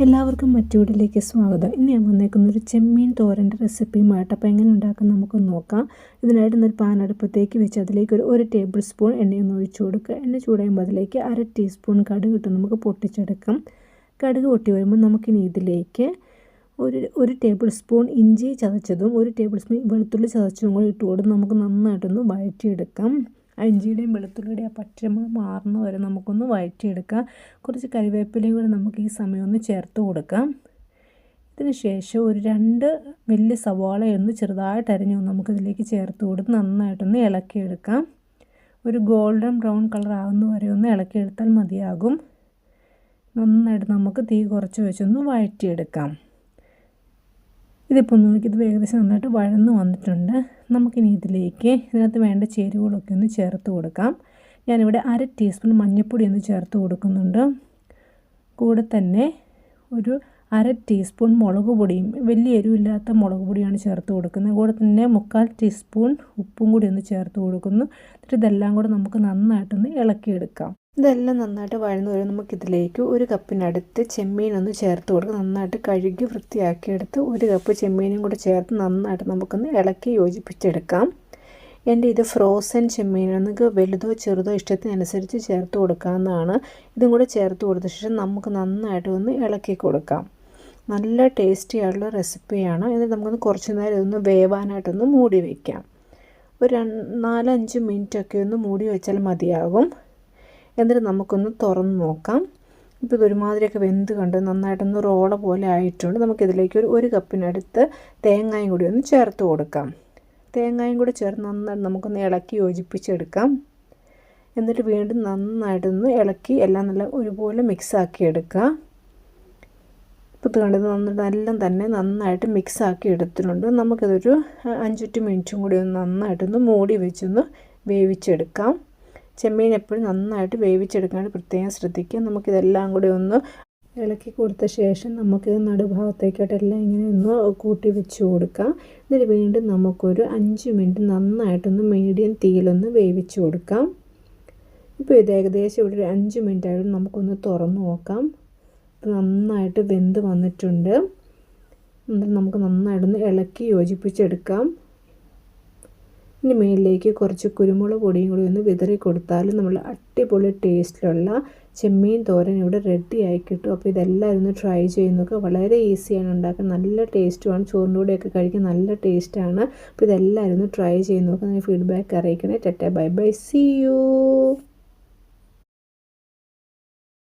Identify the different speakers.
Speaker 1: എല്ലാവർക്കും മറ്റൂടിലേക്ക് സ്വാഗതം. ഇന്ന് ഞാൻ വന്നേക്കുന്ന ഒരു ചെമ്മീൻ തോരന്റെ റെസിപ്പിയുമായിട്ട് അപ്പോൾ എങ്ങനെ ഉണ്ടാക്കാൻ നമുക്ക് നോക്കാം. ഇതിനായിട്ട് ഇന്നൊരു പാനടുപ്പത്തേക്ക് വെച്ച് അതിലേക്ക് ഒരു ഒരു ടേബിൾ സ്പൂൺ എണ്ണയൊന്ന് ഒഴിച്ചു കൊടുക്കുക. എണ്ണ ചൂടാകുമ്പോൾ അതിലേക്ക് അര ടീസ്പൂൺ കടുക് ഇട്ട് നമുക്ക് പൊട്ടിച്ചെടുക്കാം. കടുക് പൊട്ടി വരുമ്പോൾ നമുക്കിനി ഇതിലേക്ക് ഒരു ഒരു ടേബിൾ സ്പൂൺ ഇഞ്ചി ചതച്ചതും ഒരു ടേബിൾ സ്പൂൺ വെളുത്തുള്ളി ചതച്ചതും കൂടി ഇട്ടുകൊണ്ട് നമുക്ക് നന്നായിട്ടൊന്ന് വഴറ്റിയെടുക്കാം. ഇഞ്ചിയുടെയും വെളുത്തുള്ളിയുടെയും ആ പച്ചമണം മാറുന്ന വരെ നമുക്കൊന്ന് വഴറ്റിയെടുക്കാം. കുറച്ച് കരിവേപ്പിലയും കൂടെ നമുക്ക് ഈ സമയം ഒന്ന് ചേർത്ത് കൊടുക്കാം. ഇതിന് ശേഷം ഒരു രണ്ട് വലിയ സവാളയൊന്ന് ചെറുതായിട്ട് അരിഞ്ഞു നമുക്കിതിലേക്ക് ചേർത്ത് കൊടുത്ത് നന്നായിട്ടൊന്ന് ഇളക്കിയെടുക്കാം. ഒരു ഗോൾഡൻ ബ്രൗൺ കളർ ആകുന്ന വരെ ഒന്ന് ഇളക്കിയെടുത്താൽ മതിയാകും. നന്നായിട്ട് നമുക്ക് തീ കുറച്ച് വെച്ചൊന്ന് വഴറ്റിയെടുക്കാം. ഇതിപ്പോൾ നോക്കി ഇത് ഏകദേശം നന്നായിട്ട് വഴന്ന് വന്നിട്ടുണ്ട്. നമുക്കിനി ഇതിലേക്ക് ഇതിനകത്ത് വേണ്ട ചേരുവകളൊക്കെ ഒന്ന് ചേർത്ത് കൊടുക്കാം. ഞാനിവിടെ അര ടീസ്പൂൺ മഞ്ഞൾപ്പൊടി ഒന്ന് ചേർത്ത് കൊടുക്കുന്നുണ്ട്. കൂടെ തന്നെ ഒരു അര ടീസ്പൂൺ മുളക് പൊടിയും വലിയ എരിവില്ലാത്ത മുളക് പൊടിയാണ് ചേർത്ത് കൊടുക്കുന്നത്. കൂടെ തന്നെ മുക്കാൽ ടീസ്പൂൺ ഉപ്പും കൂടി ഒന്ന് ചേർത്ത് കൊടുക്കുന്നു. എന്നിട്ട് ഇതെല്ലാം കൂടെ നമുക്ക് നന്നായിട്ടൊന്ന് ഇളക്കിയെടുക്കാം. ഇതെല്ലാം നന്നായിട്ട് വഴന്നു വരും. നമുക്കിതിലേക്ക് ഒരു കപ്പിനടുത്ത് ചെമ്മീൻ ഒന്ന് ചേർത്ത് കൊടുക്കുക നന്നായിട്ട് കഴുകി വൃത്തിയാക്കിയെടുത്ത് ഒരു കപ്പ് ചെമ്മീനും കൂടെ ചേർത്ത് നന്നായിട്ട് നമുക്കൊന്ന് ഇളക്കി യോജിപ്പിച്ചെടുക്കാം. എന്റെ ഇത് ഫ്രോസൺ ചെമ്മീനാണ് നിങ്ങൾക്ക് വലുതോ ചെറുതോ ഇഷ്ടത്തിനനുസരിച്ച് ചേർത്ത് കൊടുക്കാവുന്നതാണ്. ഇതും കൂടെ ചേർത്ത് കൊടുത്ത ശേഷം നമുക്ക് നന്നായിട്ട് ഒന്ന് ഇളക്കി കൊടുക്കാം. നല്ല ടേസ്റ്റി ആയിട്ടുള്ള റെസിപ്പിയാണ്. എന്നിട്ട് നമുക്കൊന്ന് കുറച്ച് നേരം ഇതൊന്ന് വേവാനായിട്ടൊന്ന് മൂടി വയ്ക്കാം ഒരു നാലഞ്ച് മിനിറ്റൊക്കെ ഒന്ന് മൂടി വെച്ചാൽ മതിയാകും. എന്നിട്ട് നമുക്കൊന്ന് തുറന്ന് നോക്കാം. ഇപ്പോൾ ഇത് ഒരുമാതിരിയൊക്കെ വെന്ത് കണ്ട് നന്നായിട്ടൊന്ന് റോള പോലെ ആയിട്ടുണ്ട്. നമുക്കിതിലേക്ക് ഒരു ഒരു കപ്പിനടുത്ത് തേങ്ങായും കൂടി ഒന്ന് ചേർത്ത് കൊടുക്കാം. തേങ്ങായും കൂടി ചേർത്ത് നന്നായിട്ട് നമുക്കൊന്ന് ഇളക്കി യോജിപ്പിച്ചെടുക്കാം. എന്നിട്ട് വീണ്ടും നന്നായിട്ടൊന്ന് ഇളക്കി എല്ലാം നല്ല ഒരുപോലെ മിക്സാക്കി എടുക്കുക ഇപ്പോൾ ഇത് കണ്ടത് നന്നായിട്ട് എല്ലാം തന്നെ നന്നായിട്ട് മിക്സാക്കി എടുത്തിട്ടുണ്ട്. നമുക്കിതൊരു അഞ്ചെട്ട് മിനിറ്റും കൂടി ഒന്ന് നന്നായിട്ടൊന്ന് മൂടി വെച്ചൊന്ന് വേവിച്ചെടുക്കാം. ചെമ്മീൻ എപ്പോഴും നന്നായിട്ട് വേവിച്ചെടുക്കാൻ പ്രത്യേകം ശ്രദ്ധിക്കുക. നമുക്കിതെല്ലാം കൂടി ഒന്ന് ഇളക്കി കൊടുത്ത ശേഷം നമുക്കിത് നടുഭാഗത്തേക്കായിട്ടെല്ലാം ഇങ്ങനെ ഒന്ന് കൂട്ടി വെച്ച് കൊടുക്കാം. എന്നിട്ട് വീണ്ടും നമുക്കൊരു അഞ്ച് മിനിറ്റ് നന്നായിട്ടൊന്ന് മീഡിയം തീയിലൊന്ന് വേവിച്ച് കൊടുക്കാം. ഇപ്പോൾ ഇത് ഏകദേശം ഇവിടെ ഒരു അഞ്ച് മിനിറ്റ് ആയിട്ട് നമുക്കൊന്ന് തുറന്ന് നോക്കാം. നന്നായിട്ട് വെന്ത് വന്നിട്ടുണ്ട്. നമുക്ക് നന്നായിട്ടൊന്ന് ഇളക്കി യോജിപ്പിച്ചെടുക്കാം. ഇനി മേളിലേക്ക് കുറച്ച് കുരുമുളക് പൊടിയും കൂടി ഒന്ന് വിതറി കൊടുത്താൽ നമ്മൾ അടിപൊളി ടേസ്റ്റിലുള്ള ചെമ്മീൻ തോരൻ ഇവിടെ റെഡി ആയി കിട്ടും. അപ്പോൾ ഇതെല്ലാവരും ഒന്ന് ട്രൈ ചെയ്ത് നോക്കുക വളരെ ഈസിയാണ് ഉണ്ടാക്കാൻ. നല്ല ടേസ്റ്റുമാണ് ചോറിന്റെ കൂടെയൊക്കെ കഴിക്കാൻ നല്ല ടേസ്റ്റാണ് അപ്പോൾ ഇതെല്ലാവരും ഒന്ന് ട്രൈ ചെയ്ത് നോക്കുക ഫീഡ്ബാക്ക് അറിയിക്കണേ. ടെറ്റ ബൈ ബൈ സി യു